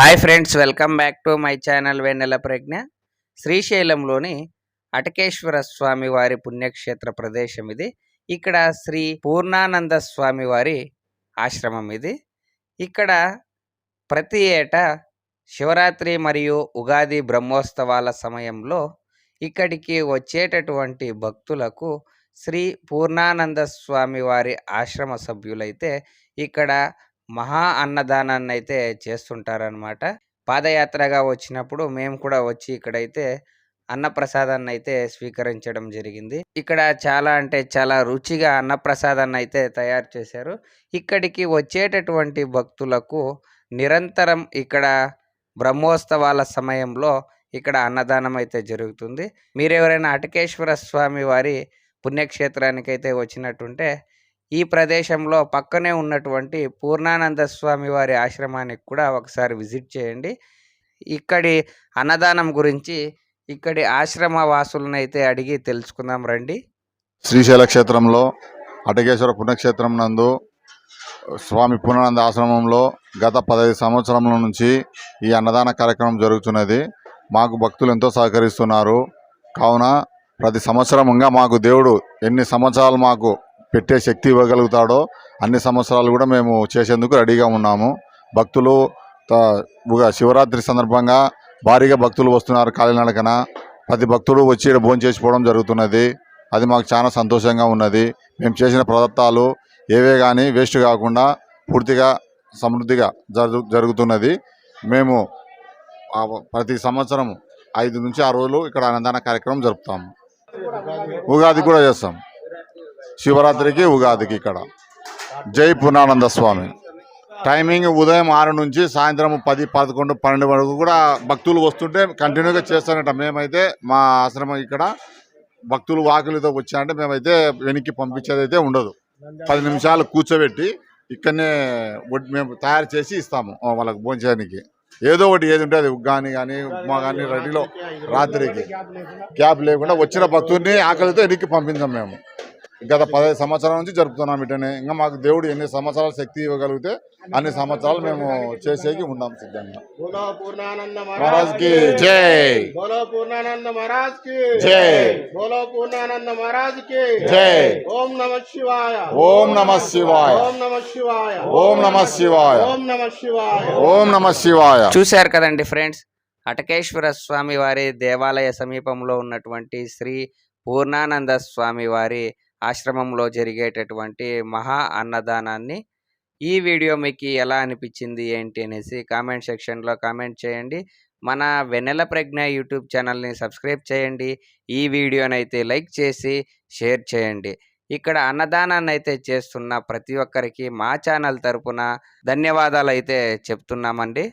Hi friends welcome back to my channel Vennela Pragna శ్రీశైలంలోని అటకేశ్వర స్వామి వారి పుణ్యక్షేత్ర ప్రదేశం ఇది. ఇక్కడ శ్రీ పూర్ణానంద స్వామి వారి ఆశ్రమం ఇది. ఇక్కడ ప్రతి ఏటా శివరాత్రి మరియు ఉగాది బ్రహ్మోత్సవాల సమయంలో ఇక్కడికి వచ్చేటటువంటి భక్తులకు శ్రీ పూర్ణానంద స్వామి వారి ఆశ్రమ సభ్యులైతే ఇక్కడ మహా అన్నదానాన్ని అయితే చేస్తుంటారనమాట పాదయాత్రగా వచ్చినప్పుడు మేము కూడా వచ్చి ఇక్కడైతే అన్నప్రసాదాన్ని అయితే స్వీకరించడం జరిగింది. ఇక్కడ చాలా అంటే చాలా రుచిగా అన్నప్రసాదాన్ని అయితే తయారు చేశారు. ఇక్కడికి వచ్చేటటువంటి భక్తులకు నిరంతరం ఇక్కడ బ్రహ్మోత్సవాల సమయంలో ఇక్కడ అన్నదానం అయితే జరుగుతుంది. మీరు ఎవరైనా అటకేశ్వర స్వామి వారి పుణ్యక్షేత్రానికి అయితే వచ్చినట్టుంటే ఈ ప్రదేశంలో పక్కనే ఉన్నటువంటి పూర్ణానంద స్వామి వారి ఆశ్రమానికి కూడా ఒకసారి విజిట్ చేయండి. ఇక్కడి అన్నదానం గురించి ఇక్కడి ఆశ్రమ వాసులను అయితే అడిగి తెలుసుకుందాం రండి. శ్రీశైల క్షేత్రంలో అటకేశ్వర పుణ్యక్షేత్రం నందు స్వామి పూర్ణానంద ఆశ్రమంలో గత పదహైదు సంవత్సరముల నుంచి ఈ అన్నదాన కార్యక్రమం జరుగుతున్నది. మాకు భక్తులు ఎంతో సహకరిస్తున్నారు. కావున ప్రతి సంవత్సరంగా మాకు దేవుడు ఎన్ని సంవత్సరాలు మాకు పెట్టే శక్తి ఇవ్వగలుగుతాడో అన్ని సంవత్సరాలు కూడా మేము చేసేందుకు రెడీగా ఉన్నాము. భక్తులు త- ఉగా- శివరాత్రి సందర్భంగా భారీగా భక్తులు వస్తున్నారు కాలినడకన. ప్రతి భక్తుడు వచ్చి ఇక్కడ భోజనం చేసిపోవడం జరుగుతున్నది. అది మాకు చాలా సంతోషంగా ఉన్నది. మేము చేసిన పదార్థాలు ఏవే కానీ వేస్ట్ కాకుండా పూర్తిగా సమృద్ధిగా జరుగు జరుగుతున్నది. మేము ప్రతి సంవత్సరం ఐదు నుంచి ఆరు రోజులు ఇక్కడ అన్నదాన కార్యక్రమం జరుపుతాము. ఉగాది కూడా చేస్తాం. శివరాత్రికి ఉగాదికి ఇక్కడ. జై పూర్ణానంద స్వామి. టైమింగ్ ఉదయం ఆరు నుంచి సాయంత్రం పది పదకొండు పన్నెండు వరకు కూడా భక్తులు వస్తుంటే కంటిన్యూగా చేస్తానంట మేమైతే మా ఆశ్రమం ఇక్కడ భక్తులు వాకిలితో వచ్చారంటే మేమైతే వెనక్కి పంపించేది అయితే ఉండదు. పది నిమిషాలు కూర్చోబెట్టి ఇక్కడనే మేము తయారు చేసి ఇస్తాము వాళ్ళకి భోజనానికి. ఏదో ఒకటి ఏది ఉంటే అది ఉగ్గాని కానీ ఉప్మా కానీ రెడీలో రాత్రికి. క్యాబ్ లేకుండా వచ్చిన భక్తుడిని ఆకలితో వెనక్కి పంపించాం మేము. గత పదహైదు సంవత్సరాల నుంచి జరుపుతున్నాం ఇటనే. ఇంకా మాకు దేవుడు ఎన్ని సంవత్సరాలు శక్తి ఇవ్వగలిగితే అన్ని సంవత్సరాలు మేము చేసేకి ఉన్నాం సిద్ధంగా. జై. జై. జై. ఓం ఓం చూశారు కదండి ఫ్రెండ్స్ అటకేశ్వర స్వామి వారి దేవాలయ సమీపంలో ఉన్నటువంటి శ్రీ పూర్ణానంద స్వామి వారి ఆశ్రమంలో జరిగేటటువంటి మహా అన్నదానాన్ని ఈ వీడియో మీకు ఎలా అనిపించింది ఏంటి అనేసి కామెంట్ సెక్షన్లో కామెంట్ చేయండి. మన వెన్నెల ప్రజ్ఞ యూట్యూబ్ ఛానల్ని సబ్స్క్రైబ్ చేయండి. ఈ వీడియోని అయితే లైక్ చేసి షేర్ చేయండి. ఇక్కడ అన్నదానాన్ని అయితే చేస్తున్న ప్రతి ఒక్కరికి మా ఛానల్ తరపున ధన్యవాదాలు అయితే చెప్తున్నామండి.